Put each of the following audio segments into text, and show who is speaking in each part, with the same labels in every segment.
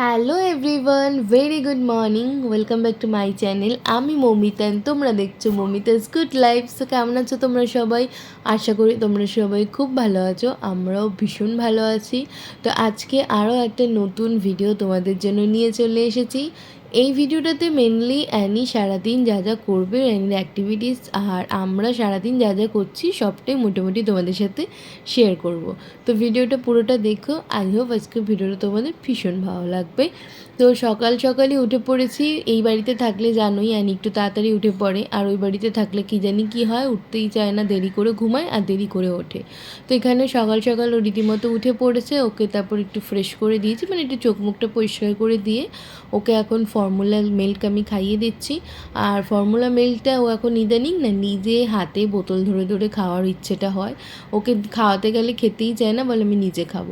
Speaker 1: Hello everyone very good morning welcome back to my channel আমি মমিতান তোমরা দেখছ মমিতাস গুড লাইফ সো কেমন আছো তোমরা সবাই? আশা করি তোমরা সবাই খুব ভালো আছো, আমরাও ভীষণ ভালো আছি। তো আজকে আরও একটা নতুন ভিডিও তোমাদের জন্য নিয়ে চলে এসেছি। এই ভিডিওটাতে মেনলি অ্যানি সারাদিন যা যা করবে অ্যানির অ্যাক্টিভিটিস আর আমরা সারাদিন যা যা করছি, সবটাই মোটামুটি তোমাদের সাথে শেয়ার করব। তো ভিডিওটা পুরোটা দেখো। আই হোপ আজকে ভিডিওটা তোমাদের ভীষণ ভালো লাগবে। তো সকাল সকালই উঠে পড়েছি। এই বাড়িতে থাকলে জানোই অ্যানি একটু তাড়াতাড়ি উঠে পড়ে। আর ওই বাড়িতে থাকলে কি জানি কি হয়, উঠতেই চায় না, দেরি করে ঘুমায় আর দেরি করে ওঠে। তো এখানে সকাল সকাল ও রীতিমতো উঠে পড়েছে। ওকে তারপর একটু ফ্রেশ করে দিয়েছি। মানে একটু চোখ মুখটা পরিষ্কার করে দিয়ে ওকে এখন ফর্মুলা মিল্ক আমি খাইয়ে দিচ্ছি। আর ফর্মুলা মিল্কটা ও এখন ইদানিং না নিজে হাতে বোতল ধরে ধরে খাওয়ার ইচ্ছেটা হয়। ওকে খাওয়াতে গেলে খেতেই চায় না, বলে আমি নিজে খাব।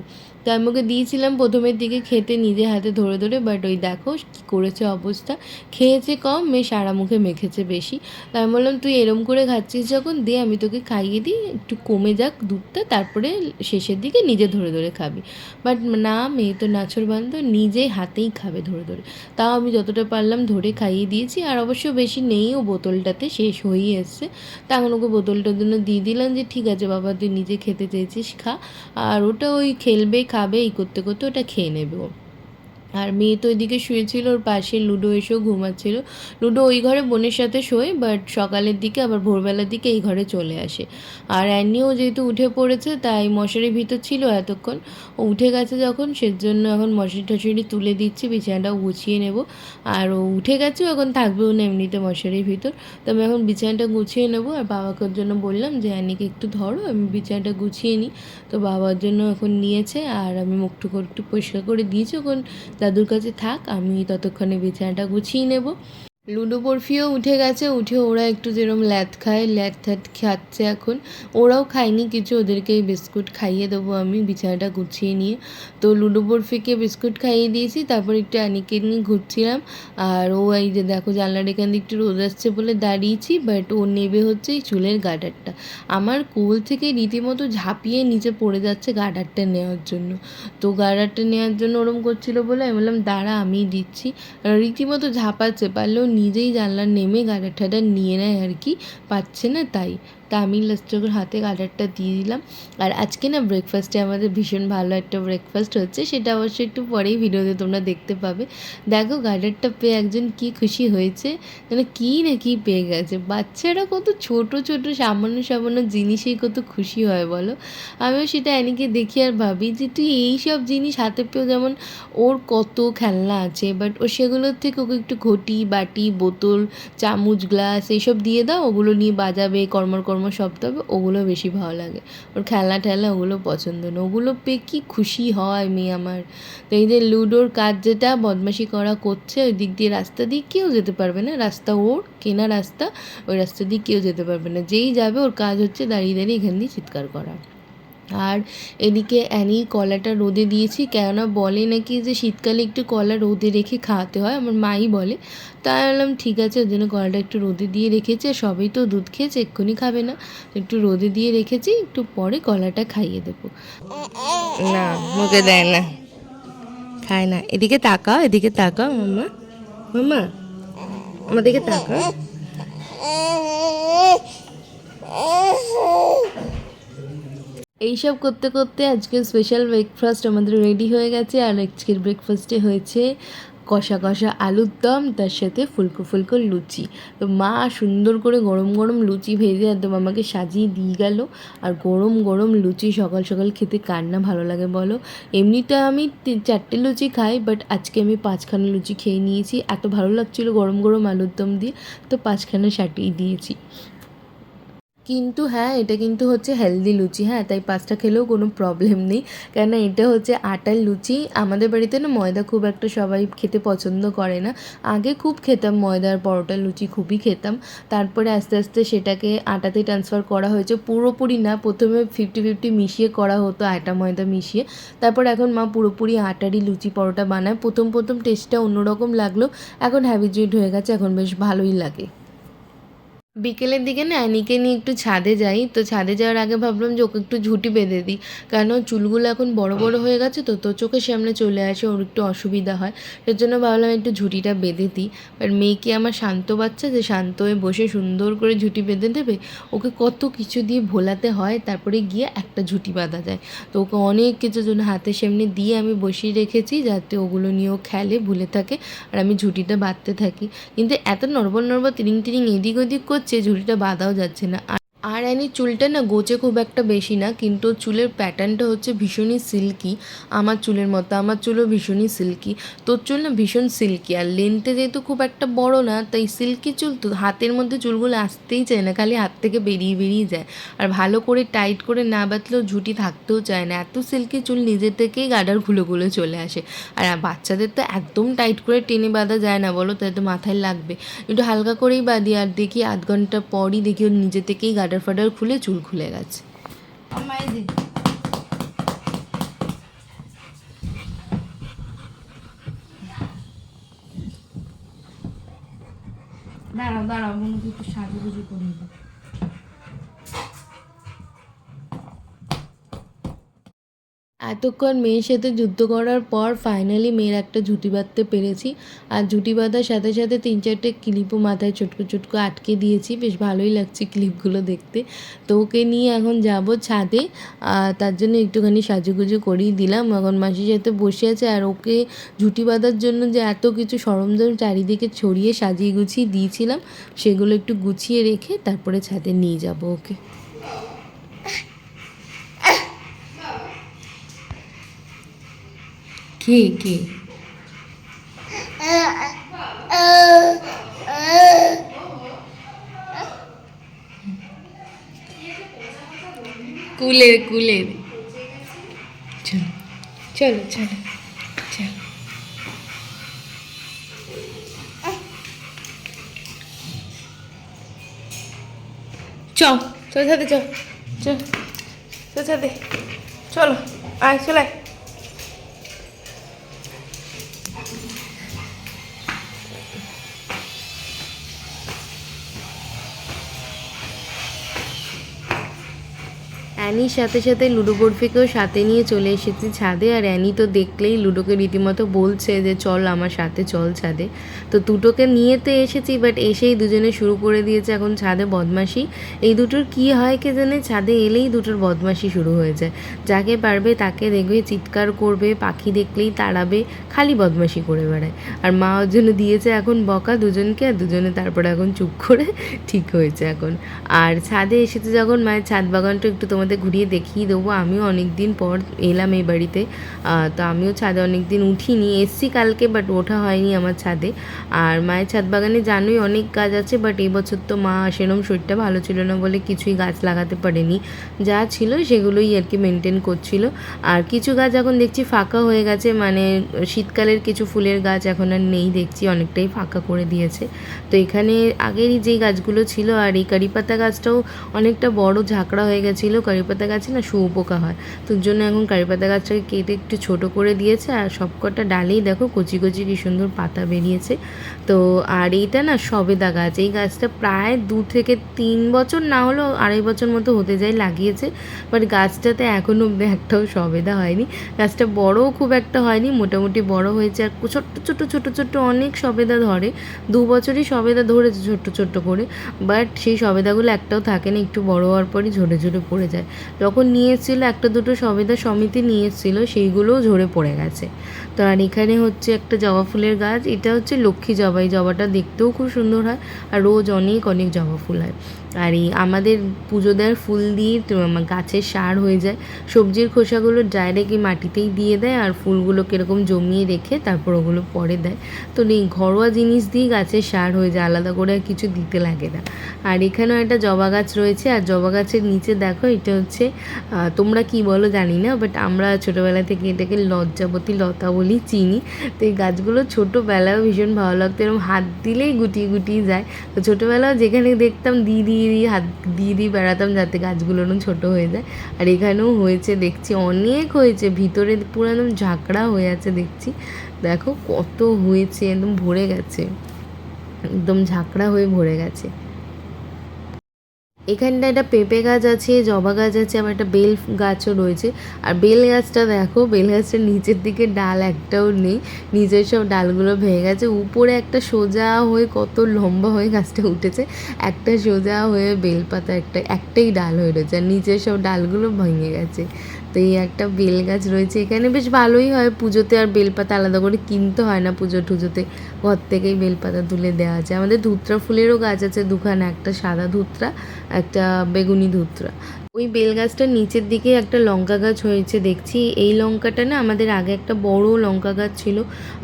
Speaker 1: তো আমি ওকে দিয়েছিলাম প্রথমের দিকে খেতে নিজে হাতে ধরে ধরে বাট ওই দেখো কী করেছে অবস্থা। খেয়েছে কম মেয়ে সারা মুখে মেখেছে বেশি। তাই আমি বললাম, তুই এরম করে খাচ্ছিস যখন, দে আমি তোকে খাইয়ে দিই, একটু কমে যাক দুধটা, তারপরে শেষের দিকে নিজে ধরে ধরে খাবি। বাট না, মেয়ে তো নাছর বান্ধ নিজে হাতেই খাবে ধরে ধরে। তাও আমি যতটা পারলাম ধরে খাইয়ে দিয়েছি, আর অবশ্য বেশি নেই, ও বোতলটাতে শেষ হয়েই এসছে। তখন ওকে বোতলটার জন্য দিয়ে দিলাম যে, ঠিক আছে বাবা, তুই নিজে খেতে চেয়েছিস, খা। আর ওটা ওই খেলবে খাবে এই করতে করতে ওটা খেয়ে নেবে। ও আর মেয়ে তো ওইদিকে শুয়েছিল, ওর পাশে লুডো এসেও ঘুমাচ্ছিল। লুডো ওই ঘরে বোনের সাথে শোয় বাট সকালের দিকে আবার ভোরবেলার দিকে এই ঘরে চলে আসে। আর অ্যানিও যেহেতু উঠে পড়েছে, তাই মশারির ভিতর ছিল এতক্ষণ। ও উঠে গেছে যখন, সেজন্য এখন মশারি টশারি তুলে দিচ্ছি, বিছানাটাও গুছিয়ে নেব। আর ও উঠে গেছেও এখন থাকবেও না এমনিতে মশারির ভিতর। তো আমি এখন বিছানাটা গুছিয়ে নেব। আর বাবাকে জন্য বললাম যে অ্যানিকে একটু ধরো, আমি বিছানাটা গুছিয়ে নিই। তো বাবার জন্য এখন নিয়েছে, আর আমি মুখটুকু একটু পরিষ্কার করে দিয়েছি। ওখন দাদুর কাছে থাক আমি ততক্ষণে বিছানাটা গুছিয়ে নেব। লুডো বরফিও উঠে গেছে, উঠে ওরা একটু যেরকম ল্যাথ খায়, ল্যাথ থ্যাথ খাচ্ছে এখন। ওরাও খায়নি কিছু ওদেরকে বিস্কুট খাইয়ে দেবো আমি, বিছানাটা গুছিয়ে নিয়ে। তো লুডো বরফিকে বিস্কুট খাইয়ে দিয়েছি, তারপর একটু আনিকে নিয়ে ঘুরছিলাম। আর ও এই যে দেখো জানলার এখান দিয়ে একটু রোদ আসছে বলে দাঁড়িয়েছি বাট ও নেবে হচ্ছে এই চুলের গার্ডারটা আমার কোল থেকে রীতিমতো ঝাঁপিয়ে নিচে পড়ে যাচ্ছে গার্ডারটা নেওয়ার জন্য। তো গার্ডারটা নেওয়ার জন্য ওরম করছিল বলে আমি বললাম, দাঁড়া আমিই দিচ্ছি। রীতিমতো ঝাঁপাচ্ছে, পারলেও নিজেই জানলার নেমে গার্ডারটা নিয়ে নেয় আর কি। পাচ্ছে না তাই। তা আমি লাস্টে হাতে গার্ডারটা দিয়ে দিলাম। আর আজকে না ব্রেকফাস্টে আমাদের ভীষণ ভালো একটা ব্রেকফাস্ট হচ্ছে, সেটা অবশ্যই একটু পরেই ভিডিওতে তোমরা দেখতে পাবে। দেখো গার্ডারটা পেয়ে একজন কি খুশি হয়েছে মানে কী না কী পেয়ে গেছে। বাচ্চারা কত ছোট ছোট, সামান্য সামান্য জিনিসেই কত খুশি হয় বলো। আমিও সেটা অ্যানিকে দেখি আর ভাবি যে তুই এই সব জিনিস হাতে পেয়েও যেমন ওর কত খেলনা আছে বাট ও সেগুলোর থেকে ওকে একটু ঘটি, বাটি, বোতল, চামচ, গ্লাস, এইসব দিয়ে দাও, ওগুলো নিয়ে বাজাবে কর্মর কর্ম শব্দ হবে, ওগুলো বেশি ভালো লাগে। ওর খেলনা ঠেলা ওগুলো পছন্দ না। ওগুলো পেয়ে কী খুশি হয় মেয়ে আমার। তো এই যে লুডোর কাজ যেটা, বদমাশি করা করছে, ওই দিক দিয়ে রাস্তা দিয়ে কেউ যেতে পারবে না। রাস্তা ওর, কেনা রাস্তা, ওই রাস্তা দিয়ে কেউ যেতে পারবে না। যেই যাবে ওর কাজ হচ্ছে দাঁড়িয়ে দাঁড়িয়ে এখান দিয়ে চিৎকার করা। আর এদিকে অ্যানি কলাটা রোদে দিয়েছি, কেননা বলে নাকি যে শীতকালে একটু কলা রোদে রেখে খাওয়াতে হয়, আমার মাই বলে। তাই বললাম, ঠিক আছে ওই জন্য কলাটা একটু রোদে দিয়ে রেখেছি, সবাই তো দুধ খেয়েছে, এক্ষুনি খাবে না। একটু রোদে দিয়ে রেখেছি, একটু পরে কলাটা খাইয়ে দেবো। না, মুখে দেয় না। খায় না। এদিকে তাকাও এদিকে তাকাও, মাম্মা। মাম্মা, আমার দিকে তাকাও। এইসব করতে করতে আজকে স্পেশাল ব্রেকফাস্ট আমাদের রেডি হয়ে গেছে আর আজকের ব্রেকফাস্টে হয়েছে কষা কষা আলুর দম, তার সাথে ফুলকো ফুলকো লুচি। তো মা সুন্দর করে গরম গরম লুচি ভেজে একদম আমাকে সাজিয়ে দিয়ে গেল। আর গরম গরম লুচি সকাল সকাল খেতে কার না ভালো লাগে বলো? এমনিতে আমি চারটে লুচি খাই বাট আজকে আমি পাঁচখানা লুচি খেয়ে নিয়েছি। এত ভালো লাগছিল গরম গরম আলুর দম দিয়ে, তো পাঁচখানা সাটিয়ে দিয়েছি। কিন্তু হ্যাঁ এটা কিন্তু হচ্ছে হেলদি লুচি হ্যাঁ তাই পাঁচটা খেলেও কোনো প্রবলেম নেই। কেননা এটা হচ্ছে আটার লুচি। আমাদের বাড়িতে না ময়দা খুব একটা সবাই খেতে পছন্দ করে না। আগে খুব খেতাম ময়দার পরোটা লুচি, খুবই খেতাম। তারপরে আস্তে আস্তে সেটাকে আটাতে ট্রান্সফার করা হয়েছে। পুরোপুরি না, প্রথমে ফিফটি ফিফটি মিশিয়ে করা হতো আটা ময়দা মিশিয়ে। তারপর এখন মা পুরোপুরি আটারই লুচি পরোটা বানায়। প্রথম প্রথম টেস্টটা অন্যরকম লাগল। এখন হ্যাবিচুয়েট হয়ে গেছে, এখন বেশ ভালোই লাগে। বিকেলের দিকে না অ্যানিকে নিয়ে একটু ছাদে যাই, তো ছাদে যাওয়ার আগে ভাবলাম যে ওকে একটু ঝুঁটি বেঁধে দিই। কারণ চুলগুলো এখন বড় বড় হয়ে গেছে তো তো চোখের সামনে চলে আসে, ওর একটু অসুবিধা হয়। এর জন্য ভাবলাম একটু ঝুঁটিটা বেঁধে দিই। আর মেয়েকে আমার শান্ত বাচ্চা যে শান্ত হয়ে বসে সুন্দর করে ঝুঁটি বেঁধে দেবে? ওকে কত কিছু দিয়ে ভোলাতে হয়, তারপরে গিয়ে একটা ঝুঁটি বাঁধা যায়। তো ওকে অনেক কিছু জন্য হাতে সামনে দিয়ে আমি বসিয়ে রেখেছি যাতে ওগুলো নিয়ে ও খেলে, ভুলে থাকে। আর আমি ঝুঁটিটা বাঁধতে থাকি। কিন্তু এত নড়বড় নড়বড় তিরিং তিরিং এদিক ওদিক করছে ঝুড়িটা বাঁধাও যাচ্ছে না। আর- অ্যানি, চুলটা না গোছে খুব একটা বেশি না, কিন্তু চুলের প্যাটার্নটা হচ্ছে ভীষণই সিল্কি। আমার চুলের মতো, আমার চুলও ভীষণই সিল্কি। তোর চুল না ভীষণ সিল্কি, আর লেন্থে যেহেতু খুব একটা বড় না, তাই সিল্কি চুল তো হাতের মধ্যে চুলগুলো আসতেই চায় না, খালি হাত থেকে বেরিয়ে বেরিয়ে যায়। আর ভালো করে টাইট করে না বাঁধলেও ঝুঁটি থাকতেও চায় না, এত সিল্কি চুল নিজে থেকেই গাডার খুলে খুলে চলে আসে। আর বাচ্চাদের তো একদম টাইট করে টেনে বাঁধা যায় না, বলো তাই তো মাথায় লাগবে। একটু হালকা করেই বাঁধি, আর দেখি আধ ঘণ্টা পরই দেখি ওর নিজে থেকেই গাডার ফাডার খুলে চুল খুলে গেছে। দাঁড়াও দাঁড়াও বোনকে একটু সাজুগুজু করে দিই। এতক্ষণ মেয়ের সাথে যুদ্ধ করার পর ফাইনালি মেয়ের একটা ঝুঁটি বাঁধতে পেরেছি। আর ঝুঁটি বাঁধার সাথে সাথে তিন চারটে ক্লিপও মাথায় চটকো চটকো আটকে দিয়েছি। বেশ ভালোই লাগছে ক্লিপগুলো দেখতে। তো ওকে নিয়ে এখন যাব ছাদে। আর তার জন্য একটুখানি সাজুগুজু করেই দিলাম। এখন মাসির সাথে বসে আছে। আর ওকে ঝুঁটি বাঁধার জন্য যে এত কিছু সরঞ্জাম চারিদিকে ছড়িয়ে সাজিয়ে গুছিয়ে দিয়েছিলাম, সেগুলো একটু গুছিয়ে রেখে তারপরে ছাদে নিয়ে যাব ওকে। কে কে? কুলে কুলে চলো চলো চলো চলো। চ তোর সাথে চ চ তোর সাথে। চলো, আয়, চলে অ্যানির সাথে সাথে লুডো বরফিকেও সাথে নিয়ে চলে এসেছি ছাদে। আর অ্যানি তো দেখলেই লুডোকে রীতিমতো বলছে যে, চল আমার সাথে, চল ছাদে। তো দুটোকে নিয়ে তো এসেছি বাট এসেই দুজনে শুরু করে দিয়েছে এখন ছাদে বদমাশি। এই দুটোর কি হয় কে জানে? ছাদে এলেই দুটোর বদমাশি শুরু হয়ে যায়। যাকে পারবে তাকে দেখবে, চিৎকার করবে, পাখি দেখলেই তাড়াবে, খালি বদমাশি করে বেড়ায়। আর মা ওর জন্য দিয়েছে এখন বকা দুজনকে, আর দুজনে তারপরে এখন চুপ করে ঠিক হয়েছে এখন। আর ছাদে এসেছে যখন, মায়ের ছাদ বাগানটা একটু তোমাদের ঘুরিয়ে দেখিয়ে দেবো। আমিও অনেক দিন পর এলাম এই বাড়িতে। তো আমিও ছাদে অনেক দিন উঠিনি, এসছি কালকে বাট ওঠা হয়নি আমার ছাদে। আর মায়ের ছাদ বাগানে জানোই অনেক গাছ আছে বাট এই বছর তো মা সেরম শরীরটা ভালো ছিল না বলে কিছুই গাছ লাগাতে পারেনি। যা ছিল সেগুলোই আর কি মেনটেন করছিল। আর কিছু গাছ এখন দেখছি ফাঁকা হয়ে গেছে মানে শীতকালের কিছু ফুলের গাছ এখন আর নেই, দেখছি অনেকটাই ফাঁকা করে দিয়েছে। তো এখানে আগেরই যেই গাছগুলো ছিল আর এই কারিপাতা গাছটাও অনেকটা বড় ঝাঁকড়া হয়ে গেছিল। কারিপাতা গাছে না শুয়োপোকা হয়। তোর জন্য এখন কারিপাতা গাছটাকে কেটে একটু ছোট করে দিয়েছে আর সবকটা ডালেই দেখো কচি কচি কি সুন্দর পাতা বেরিয়েছে। তো আর এইটা না সবেদা গাছ। এই গাছটা প্রায় দু থেকে তিন বছর না হলেও আড়াই বছর মতো হতে যায় লাগিয়েছে। বাট গাছটাতে এখন অব্দি একটাও সবেদা হয়নি। গাছটা বড়ও খুব একটা হয়নি, মোটামুটি বড় হয়েছে। আর ছোট্ট ছোট্ট ছোট ছোট্ট অনেক সবেদা ধরে। দু বছরই সবেদা ধরেছে ছোট্ট ছোট্ট করে বাট সেই সবেদাগুলো একটাও থাকে না একটু বড় হওয়ার পরই ঝরে ঝরে পড়ে যায়। যখন নিয়ে এসেছিল, একটা দুটো সবেদা সমিতি নিয়ে এসেছিল, সেইগুলোও ঝরে পড়ে গেছে। তো আর এখানে হচ্ছে একটা জবা ফুলের গাছ, এটা হচ্ছে লক্ষ্মী জবা, এই জবাটা দেখতেও খুব সুন্দর হয়, আর রোজ অনেক অনেক জবা ফুল হয়। আর এই আমাদের পুজো দেওয়ার ফুল দিয়ে গাছের সার হয়ে যায়। সবজির খোসাগুলো ডাইরেক্ট এই মাটিতেই দিয়ে দেয় আর ফুলগুলো কীরকম জমিয়ে রেখে তারপর ওগুলো পরে দেয়। তো এই ঘরোয়া জিনিস দিয়ে গাছের সার হয়ে যায়, আলাদা করে আর কিছু দিতে লাগে না। আর এখানেও একটা জবা গাছ রয়েছে আর জবা গাছের নিচে দেখো এটা হচ্ছে তোমরা কি বলো জানি না বাট আমরা ছোটোবেলা থেকে এটাকে লজ্জাবতী লতা বলি, চিনি। তো এই গাছগুলো ছোটোবেলাও ভীষণ ভালো লাগতো, এরকম হাত দিলেই গুটিয়ে গুটিয়ে যায়। তো ছোটোবেলাও যেখানে দেখতাম দিয়ে দিয়ে দিয়ে হাত দিয়ে দিয়ে বেড়াতাম যাতে গাছগুলো ওরকম ছোটো হয়ে যায়। আর এখানেও হয়েছে, দেখছি অনেক হয়েছে। ভিতরে পুরো একদম ঝাঁকড়া হয়ে আছে, দেখছি। দেখো কত হয়েছে, একদম ভরে গেছে। একদম ঝাঁকড়া হয়ে ভরে গেছে। এখানটা একটা পেঁপে গাছ আছে, জবা গাছ আছে, আবার একটা বেল গাছও রয়েছে। আর বেল গাছটা দেখো, বেল গাছটার নিচের দিকে ডাল একটাও নেই, নিচের সব ডালগুলো ভেঙে গেছে। উপরে একটা সোজা হয়ে কত লম্বা হয়ে গাছটা উঠেছে, একটা সোজা হয়ে বেল পাতা একটা, একটাই ডাল হয়ে রয়েছে, আর নিচের সব ডালগুলো ভেঙে গেছে। তো এই একটা বেল গাছ রয়েছে। এখানে বেশ ভালোই হয় পুজোতে আর বেলপাতা আলাদা করে কিনতে হয় না পুজো টুজোতে। ঘর থেকেই বেলপাতা তুলে দেওয়া আছে। আমাদের ধুত্রা ফুলেরও গাছ আছে দুখানা, একটা সাদা ধুত্রা, একটা বেগুনি ধুত্রা। ওই বেল গাছটার নিচের দিকে একটা লঙ্কা গাছ হয়েছে, দেখছি। এই লঙ্কাটা না আমাদের আগে একটা বড় লঙ্কা গাছ ছিল।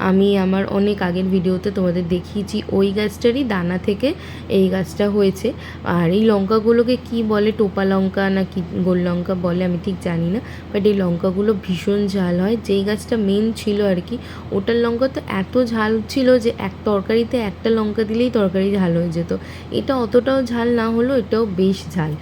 Speaker 1: আমি আমার অনেক আগের ভিডিওতে তোমাদের দেখিয়েছি, ওই গাছটারই দানা থেকে এই গাছটা হয়েছে। আর এই লঙ্কাগুলোকে কি বলে, টোপা লঙ্কা না কি গোল লঙ্কা বলে আমি ঠিক জানি না বাট এই লঙ্কাগুলো ভীষণ ঝাল হয়। যেই গাছটা মেন ছিল আর কি, ওটার লঙ্কা তো এত ঝাল ছিল যে এক তরকারিতে একটা লঙ্কা দিলেই তরকারি ঝাল হয়ে যেত। এটা অতটাও ঝাল না হলেও এটাও বেশ ঝাল।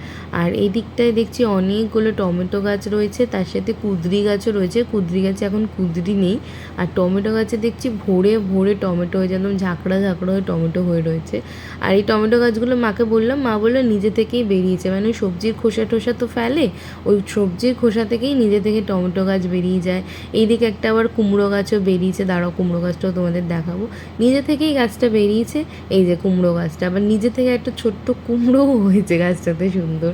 Speaker 1: আর এই দিকটায় দেখছি অনেকগুলো টমেটো গাছ রয়েছে, তার সাথে কুদরি গাছও রয়েছে। কুদরি গাছে এখন কুদরি নেই, আর টমেটো গাছে দেখছি ভোরে ভোরে টমেটো হয়ে একদম ঝাঁকড়া ঝাঁকড়া হয়ে টমেটো হয়ে রয়েছে। আর এই টমেটো গাছগুলো মাকে বললাম, মা বলল নিজে থেকেই বেরিয়েছে মানে সবজির খোসা টোসা তো ফেলে, ওই সবজির খোসা থেকেই নিজে থেকে টমেটো গাছ বেরিয়ে যায়। এইদিকে একটা আবার কুমড়ো গাছও বেরিয়েছে, দাঁড়াও কুমড়ো গাছটাও তোমাদের দেখাবো। নিজে থেকেই গাছটা বেরিয়েছে, এই যে কুমড়ো গাছটা, আবার নিজে থেকে একটা ছোট্ট কুমড়োও হয়েছে গাছটাতে সুন্দর।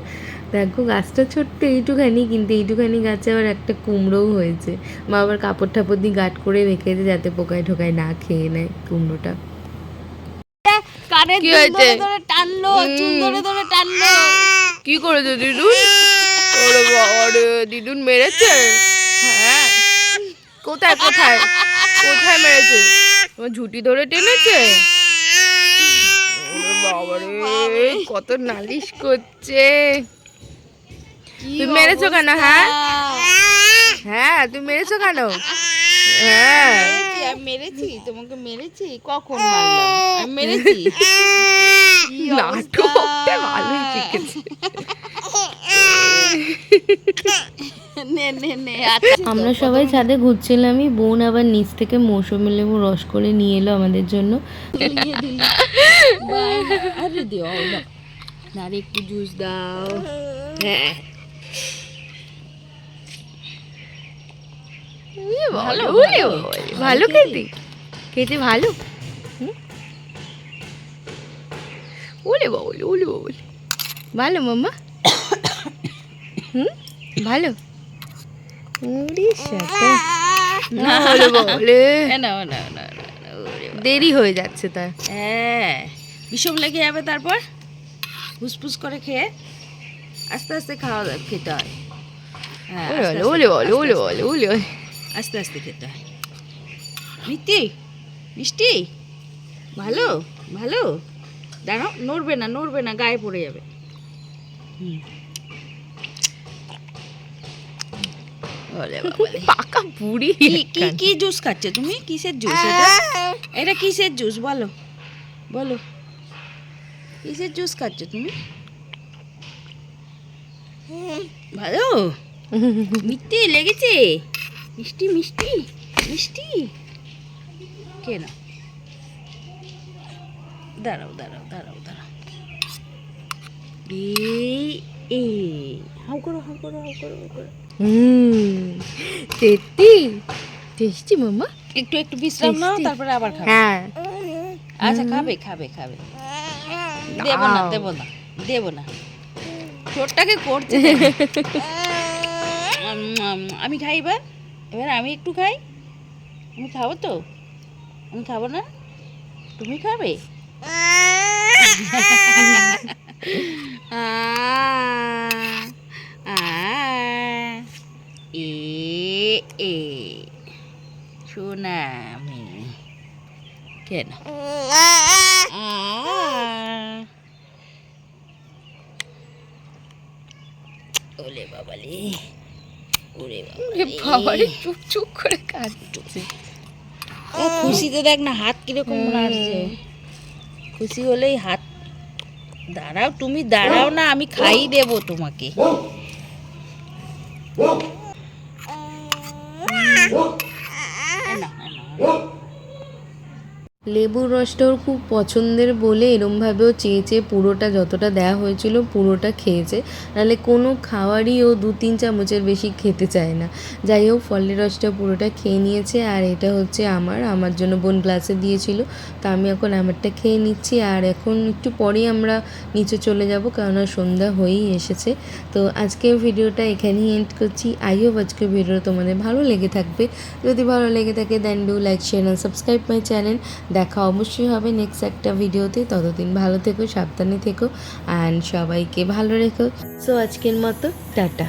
Speaker 1: দেখো গাছটা ছোট্ট এইটুখানি কিন্তু এইটুখানি গাছে আবার একটা কুমড়োও হয়েছে। মা আবার কাপড় ঠাপড় দিয়ে গাট করে রেখেছে যাতে পোকায় ঠোকায় না খেয়ে নেয় কুমড়োটা।
Speaker 2: কানের
Speaker 1: কি
Speaker 2: দুল ধরে ধরে টানলো চুল ধরে ধরে টানলো।
Speaker 1: কি করেছে দিদুন? ওরে বাবারে দিদুন মেরেছে? হ্যাঁ। কোথায় কোথায়? কোথায় মেরেছে? তোমার ঝুটি ধরে টেনেছে? বাবারে কত নালিশ করছে। তুমি মেরেছো কেন হ্যাঁ? হ্যাঁ তুমি মেরেছো কেন? হ্যাঁ।
Speaker 2: মেরেছি, তোমাকে মেরেছি? কখন মেরেছি?
Speaker 1: নাটকটা ভালোই শিখেছে।
Speaker 2: আচ্ছা।
Speaker 1: আমরা সবাই ছাদে ঘুরছিলামই বোন আবার নিচ থেকে মৌসুমি লেবু রস করে নিয়ে এলো আমাদের জন্য।
Speaker 2: আরে দিও না না রে একটু জুস দাও
Speaker 1: হ্যাঁ
Speaker 2: ভালো, ভালো।
Speaker 1: খেতে খেতে ভালো ওলে বাবুল ওলে বাবুল ভালো মাম্মা হুম ভালো ওরে সাথে না ওলে বাবুলে
Speaker 2: এ নাও নাও
Speaker 1: দেরি হয়ে যাচ্ছে তার।
Speaker 2: হ্যাঁ বিষম লেগে যাবে তারপর? ফুসফুস করে খেয়ে আস্তে আস্তে খাওয়া খেতে হয়। হ্যাঁ,
Speaker 1: ওলে
Speaker 2: আস্তে
Speaker 1: বলে
Speaker 2: আস্তে,
Speaker 1: ওলে বলে ওলে ওলে। ওলে
Speaker 2: আস্তে আস্তে খেতে হয়। মিষ্টি? মিষ্টি? ভালো ভালো। দাঁড়াও নড়বে না নড়বে না গায়ে পড়ে যাবে। হুম। ওলে বাবালে।
Speaker 1: পাকা বুড়ি।
Speaker 2: কি কি জুস খাচ্ছে তুমি? কিসের জুস এটা? এটা কিসের জুস? বলো বলো। কিসের জুস খাচ্ছ তুমি? ভালো? মিষ্টি লেগেছে? মিষ্টি মিষ্টি মিষ্টি? কেন? দাঁড়াও দাঁড়াও দাঁড়াও দাঁড়াও। এই হাউ করো হাউ করো হাউ করো হাউ করো।
Speaker 1: হুম। টেস্টি। টেস্টি মাম্মা
Speaker 2: একটু একটু বিশ্রাম নাও তারপরে আবার খাবে।
Speaker 1: হ্যাঁ।
Speaker 2: আচ্ছা খাবে খাবে খাবে। দেব না। দেব না দেব না। ঠোঁটটাকে করছে আমি খাই এবার? এবার আমি একটু খাই? আমি খাব তো? আমি খাব না? তুমি খাবে? আ, আ, এ এ শোনা আমি কেন? ওলে বাবালে ওরে বাবালে।
Speaker 1: চুপ চুপ করে কাটছে
Speaker 2: ও খুশিতে দেখ না হাত কীরকম নাড়ছে। খুশি হলেই হাত দাঁড়াও তুমি দাঁড়াও না আমি খাই দেব তোমাকে। এ নাও, এ নাও, এ নাও।
Speaker 1: লেবুর রসটা ওর খুব পছন্দের বলে এরমভাবেও চেয়ে চেয়ে পুরোটা যতটা দেওয়া হয়েছিল পুরোটা খেয়েছে। নাহলে কোনো খাবারই ও দু তিন চামচের বেশি খেতে চায় না। যাই হোক, ফলের রসটা পুরোটা খেয়ে নিয়েছে আর এটা হচ্ছে আমার। আমার জন্য বোন গ্লাসে দিয়েছিল, তা আমি এখন আমারটা খেয়ে নিচ্ছি। আর এখন একটু পরেই আমরা নিচে চলে যাব, কেননা সন্ধ্যা হয়েই এসেছে। তো আজকে ভিডিওটা এখানেই এন্ড করছি। আই হোপ আজকে ভিডিও তোমাদের ভালো লেগে থাকবে। যদি ভালো লেগে থাকে then do like share and subscribe my channel দেখা অবশ্যই হবে নেক্সট একটা ভিডিওতে ততদিন ভালো থেকো, সাবধানে থেকো অ্যান্ড সবাইকে ভালো রেখো। সো আজকের মতো, টাটা।